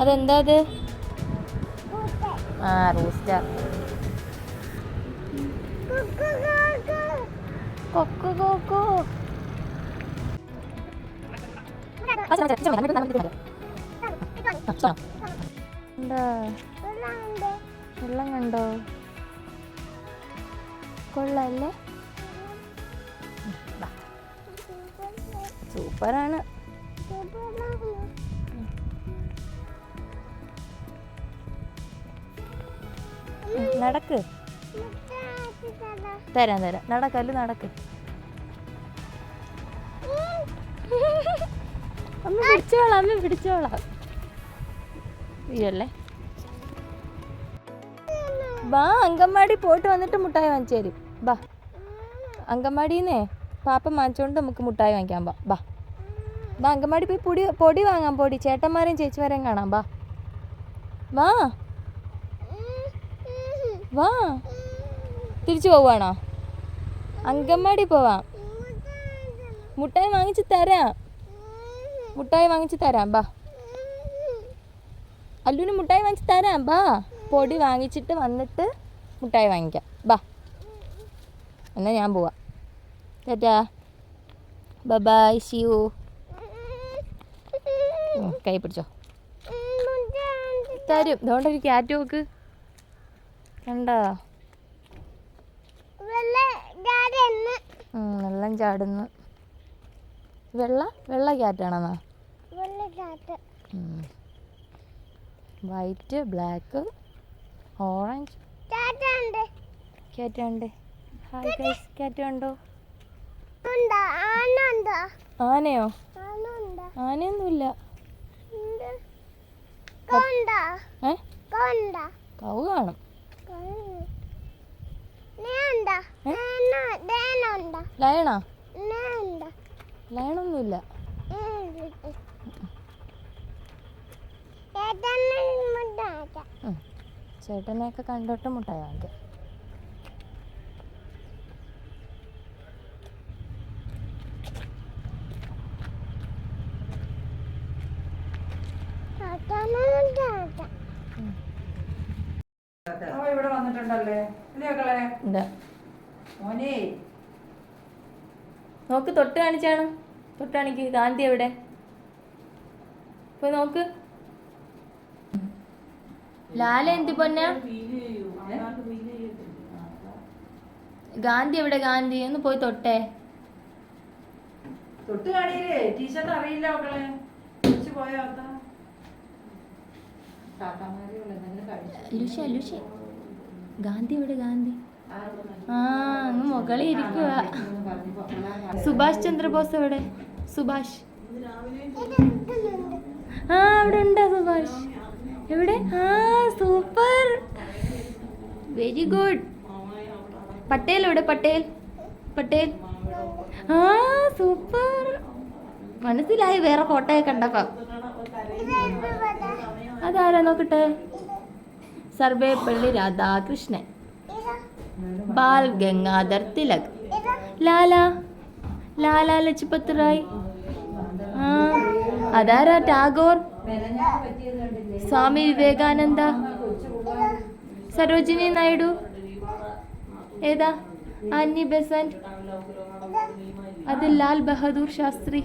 അതെന്താ അത്? ആ റൂസ്റ്റർ കൊക്കു കൊക്കു. എന്താ വെള്ളം കണ്ടോ? കൊള്ളല്ലേ? സൂപ്പറാണ്. നടക്ക്. തരാം തരാം. നടക്കല്ല് നടക്ക്. അമ്മ പിടിച്ചോളാം അമ്മ പിടിച്ചോളാം. ഇയല്ലേ വാ അങ്കമാടി പോയിട്ട് വന്നിട്ട് മുട്ടായി വാങ്ങിച്ചു തരും. ബാ. അങ്കൻവാടിന്നേ പാപ്പ വാങ്ങിച്ചോണ്ട് നമുക്ക് മുട്ടായി വാങ്ങിക്കാൻ ബാ ബാ. ബാ അങ്കമാടി പോയി പൊടി പൊടി വാങ്ങാൻ പൊടി. ചേട്ടന്മാരെയും ചേച്ചിമാരെയും കാണാം. ബാ. വാ. വാ. തിരിച്ചു പോവാണോ അങ്കമാടി പോവാം. മുട്ടായി വാങ്ങിച്ചു തരാം. മുട്ടായി വാങ്ങിച്ചു തരാം. ബാ. അല്ലുവിന് മുട്ടായി വാങ്ങിച്ച് തരാം. ബാ. പൊടി വാങ്ങിച്ചിട്ട് വന്നിട്ട് മുട്ടായി വാങ്ങിക്കാം. ബാ. എന്നാൽ ഞാൻ പോവാം. ടാറ്റാ. ബൈ ഷിയു കൈ പിടിച്ചോ. തരും. അതുകൊണ്ട് ഒരു ക്യാറ്റ് നോക്ക്. കണ്ടോ? വെള്ളം ചാടുന്നു. വെള്ള? വെള്ള ക്യാറ്റാണെന്നാ white black orange. Hi guys cat ആനയോ? ആനയൊന്നുമില്ല. കൗ കാണും. ലയണാ? ലയണൊന്നുമില്ല. ചേട്ടനെയൊക്കെ കണ്ടിട്ട് മുട്ടായി വാങ്ങിക്കാം. ഇവിടെ വന്നിട്ടുണ്ടല്ലേ? ഇല്ലേ മോനെ. നോക്ക് തൊട്ട് കാണിച്ചാണ്. തൊട്ട് കാണിക്ക്. ഗാന്ധി എവിടെ? പോയി നോക്ക്. ലാല എന്തി പൊന്ന ഗാന്ധി എവിടെ? ഗാന്ധി ഒന്ന് പോയി തൊട്ടേ. തൊട്ട് കാണിയില്ലേ? ടീഷർട്ട് അറിയില്ല മക്കളെ. തിരിച്ചു പോയോ? ലുഷ ലുഷ. ഗാന്ധി എവിടെ? ഗാന്ധി. ആ അങ്ങ് മുകളിൽ ഇരിക്കുക സുഭാഷ് ചന്ദ്രബോസ് എവിടെ? സുഭാഷ്. ആ അവിടെ ഉണ്ടോ സുഭാഷ്? എവിടെ? ആ വെരി ഗുഡ് പട്ടേൽ എവിടെ? പട്ടേൽ. പട്ടേൽ. ആ സൂപ്പർ. മനസ്സിലായി വേറെ ഫോട്ടോയൊക്കെ കണ്ടപ്പോ. അതാരാ നോക്കട്ടെ? സർവേപ്പള്ളി രാധാകൃഷ്ണൻ. ബാൽ ഗംഗാധർ തിലക്. ലാല. ലാല ലജ്പത് റായ് ആ അതാരാ? ടാഗോർ. സ്വാമി വിവേകാനന്ദ. സരോജിനി നായിഡു. ഏതാ? Annie Besant. അത് ലാൽ ബഹദൂർ ശാസ്ത്രി.